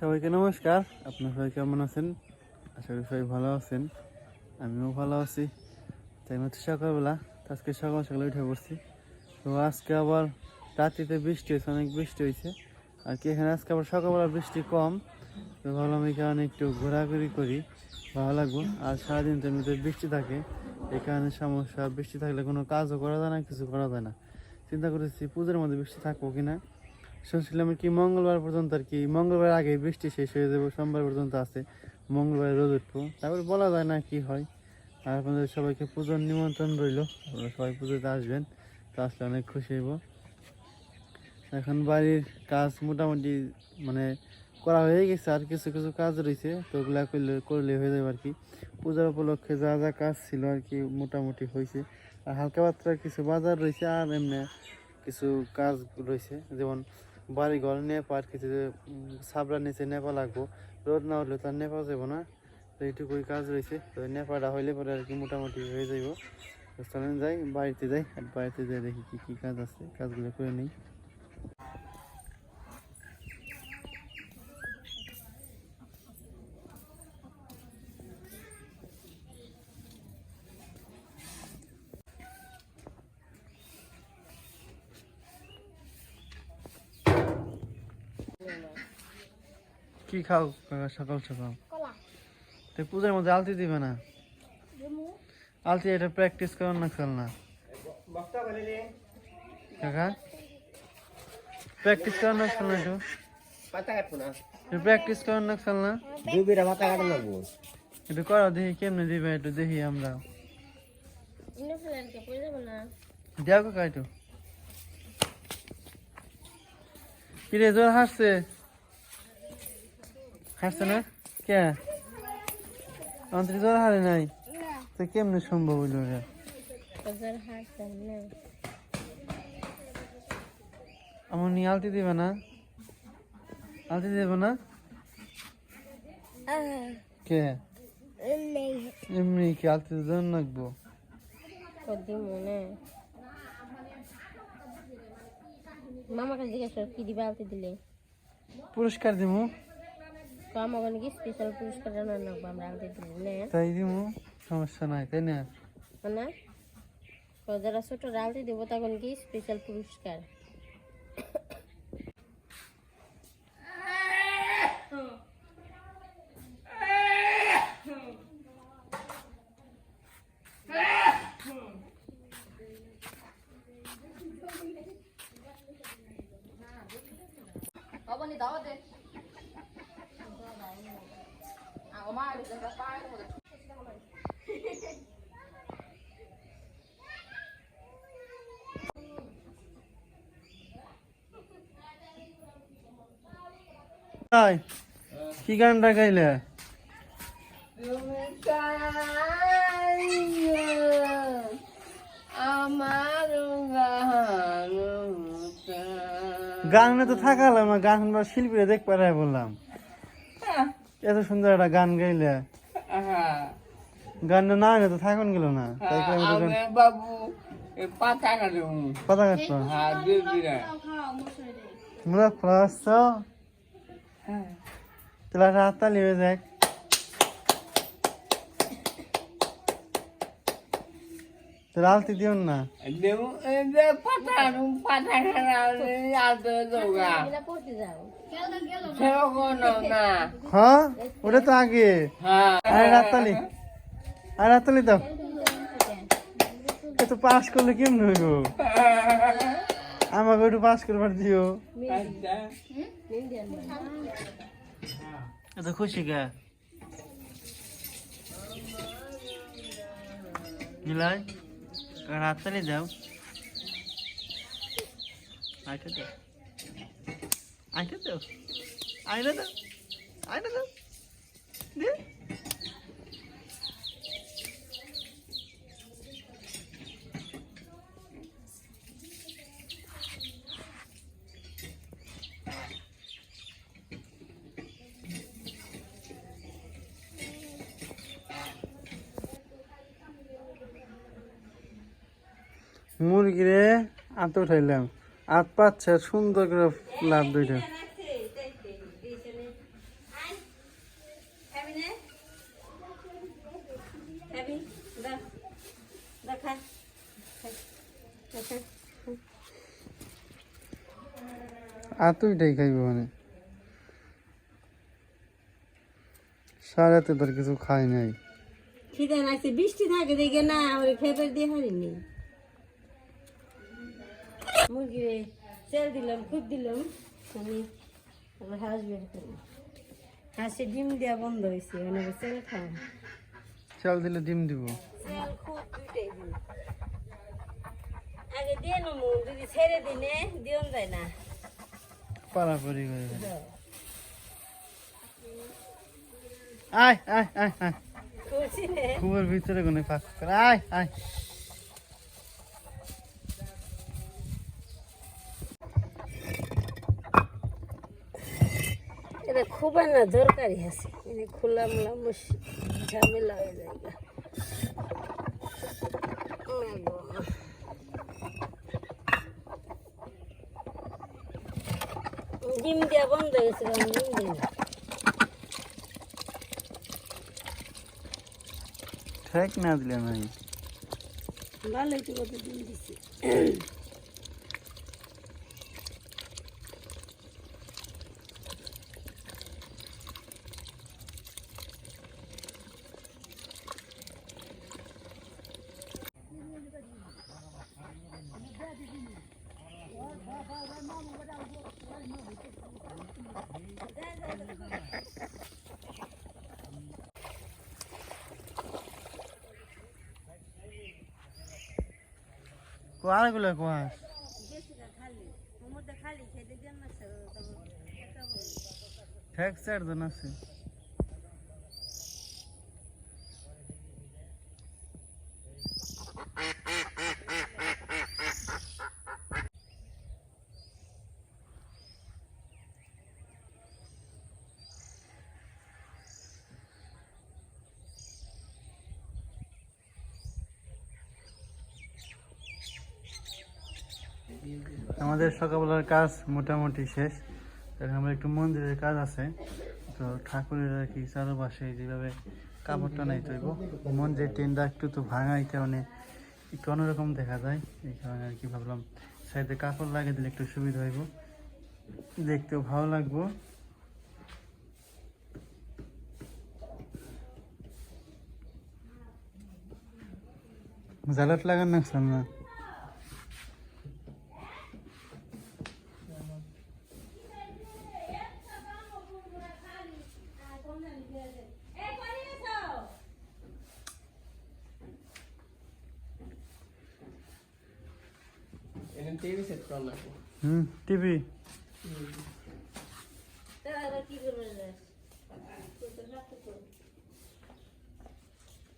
সবাইকে নমস্কার। আপনার সবাই কেমন আছেন? আশা করি সবাই ভালো আছেন। আমিও ভালো আছি। তাই হচ্ছে সকালবেলা আজকে সকাল সকালে উঠে পড়ছি। তো আজকে আবার রাত্রিতে বৃষ্টি হয়েছে, অনেক বৃষ্টি হয়েছে। আর কি, এখানে আজকে আবার সকালবেলা বৃষ্টি কম। তো ভাবলাম এই কারণে একটু ঘোরাঘুরি করি, ভালো লাগবো। আর সারাদিন তো এমনিতে বৃষ্টি থাকে। এই কারণে সমস্যা, বৃষ্টি থাকলে কোনো কাজও করা যায় না, কিছু করা যায় না। চিন্তা করেছি পুজোর মধ্যে বৃষ্টি থাকব কিনা? শুনছিলাম কি মঙ্গলবার পর্যন্ত আর কি, মঙ্গলবার আগে বৃষ্টি শেষ হয়ে যাবে, সোমবার পর্যন্ত আছে, মঙ্গলবার রোদ উঠবো। তারপর বলা যায় না কি হয়। আর আপনাদের সবাইকে পুজোর নিমন্ত্রণ রইল, আপনারা সবাই পুজোতে আসবেন, তো আসলে অনেক খুশি হইব। এখন বাড়ির কাজ মোটামুটি মানে করা হয়ে গেছে, আর কিছু কিছু কাজ রয়েছে তো ওগুলা করলে করলে হয়ে যাবে আর কি। পূজার উপলক্ষে যা যা কাজ ছিল আর কি মোটামুটি হয়েছে আর হালকা পাত্রা কিছু বাজার রয়েছে আর এমনি কিছু কাজ রয়েছে যেমন বাড়ি ঘর নেপা আর কিছু সাবরা নিচে নেপা লাগবো। রোদ না হলে তার নেপা যাব না। তো এইটুকুই কাজ রয়েছে। তো নেপাটা হইলে পরে আর কি মোটামুটি হয়ে যাইব। চলেন যাই, বাড়িতে যাই, আর বাড়িতে যাই দেখি কি কি কাজ আছে। কাজগুলো করে নিই। কি খাও? সকাল সকাল। কলা। তো পূজার মধ্যে আলতি দিবে না? আলতি এটা প্র্যাকটিস করার না খেল না। কাকা? প্র্যাকটিস করার না খেল না একটু। প্র্যাকটিস করার না খেল না। একটু করো দেখি কেমনে দিবে একটু দেখি আমরা। না। কাকা একটু। কিরে জোর হাসছে? হাসছে না? কে? অন্তরি জোর হারে নাই? তো কেমনে সম্ভব হইল রে আমার নিয়ে আলতি দিবে না? আলতি দেবে না? কে? এমনি। কি আলতি দেন লাগবো মনে? মামাকে জিজ্ঞেস কি দিবে আলতে দিলে? পুরস্কার দিমু। তো আমাকে নাকি স্পেশাল পুরস্কার রান্না নাকবো আমরা আলতে দিলে নে তাই দিমু সমস্যা নাই তাই না কি গানটা গাইলে? গান তো থাকালাম গান শিল্পীরা দেখ পারে বললাম। এত সুন্দর একটা গান গাইলে। গানটা না তো থাকুন গেল না। তাই তো গান- বাবু পাতা কাটবো কথা কাটতো হ্যাঁ দুই বিরা মুরা প্লাস তাহলে রাত তালি হয়ে যাক আলতি দিও না। এদের পাতা পাতা হ্যাঁ ওটা তো আগে। হ্যাঁ। আরে রাত তালি আরে রাত তালি দাও তো পাস করলে কেমন হইব? আমাকে একটু পাস করবার দিও। এত খুশি কে? নিলাই রাত তালি দাও আইটা দাও আইটা দাও আইটা দাও আইটা দাও মুরগিরে আত উঠাইলাম। আত পাচ্ছে সুন্দর করে লাভ দুইটা। নে খাবি দাও দাও খা খা, খা, খা। আর তুই এটাই মানে। সারাতে তোর কিছু খাই নাই। খিদে লাগছে বৃষ্টি থাকে দেখে না আমার খেতে দিয়ে হারিনি মুরগিরে তেল দিলাম খুব দিলাম আমি আবার হাঁস বের করলাম হাঁসে ডিম দেওয়া বন্ধ হয়েছে মানে তেল খাওয়া চাল দিলে ডিম দিব। তেল খুব দুইটাই দিন আগে দিয়ে নমু যদি ছেড়ে দিনে দিওন যায় না। পারাপারি করে আয় আয় আয় আয়। কুয়োর ভিতরে কোনো ফাঁক করে। আয় আয়। খুব না দরকারি আছে মানে খোলা মোলা মুশ ঝামেলা হয়ে যায় গা। মেলো না। ডিম দেওয়া বন্ধ হয়ে গেছিল আমি ডিম দিই না ঠেক না দিলে নাই ভালোই তো কত ডিম দিছি কোয়ারগুলো কোয়ার। খালি খেতে দেন না ঠেক চার জন আছে আমাদের সকালবেলার কাজ মোটামুটি শেষ। আমরা একটু মন্দিরের কাজ আছে। তো ঠাকুরের আর কি চারপাশে যেভাবে কাপড়টা নাই তৈব মন্দিরের টেন্ডা একটু তো ভাঙা এই কারণে একটু অন্যরকম দেখা যায়। এই কারণে আর কি ভাবলাম সাইডে কাপড় লাগিয়ে দিলে একটু সুবিধা হইব। দেখতেও ভালো লাগবো। জালাট লাগান না না এনে টিভি সেট করা লাগবে হুম টিভি তাহলে কি করবে রে?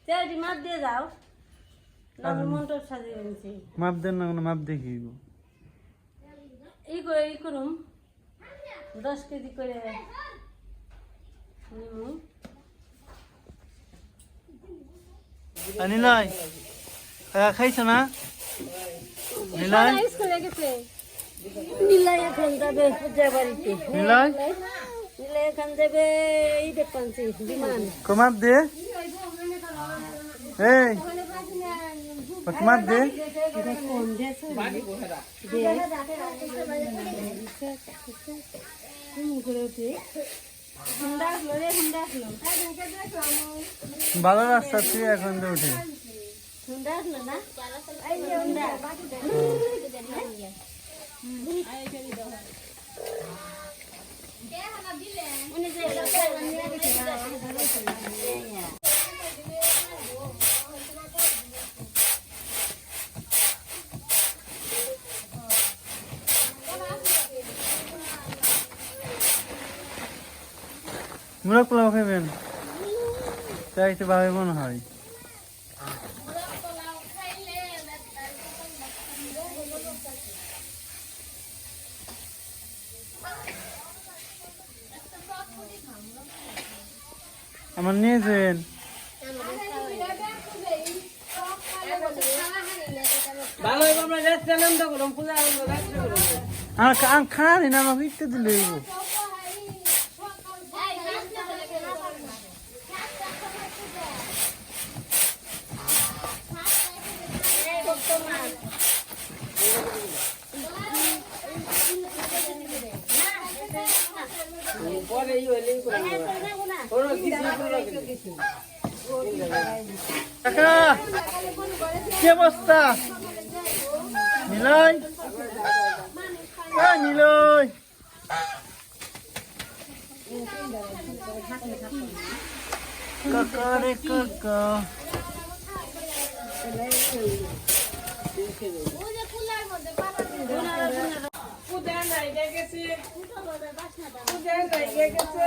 তেলটি মাপ দিয়ে যাও সাজিয়ে মাপ দেন না কোনো মাপ করে এই করুম। দশ কেজি করে নিমু। নিলয় খাইছো না? নিলয় স্কুলে এখন যাবে পূজা বাড়িতে। নিলয় নীলাই এখন যাবে এই দেখছি বিমান। কমাপ দে। এই। কমাপ দে। ভালো রাস্তা তুই এখন উঠে। না এই যে হুন্ডা উনি যে নিয়ে গেছে মুরগ পোলাও খাইবেন? তাই তো ভাবে মনে হয় আমার নিয়ে যাবেন ভালো হইব আমরা রেস্ট আনন্দ করুম পূজা আনন্দ রেস্ট আমার কাম খানি না আমার দিলে হইব পরে ই হলে করে কোনো কিছু কাকা কি অবস্থা? নিলয়? নিলয়। কাকা রে কাকা। নাই গেছে। নাই গেছে।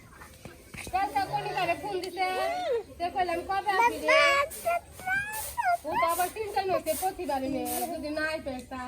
করে ফোন দিছে। সে কইলাম কবে আসবি রে? ও তো আবার চিন্তা নইছে প্রতিবারই মেয়ে যদি নাই পেতা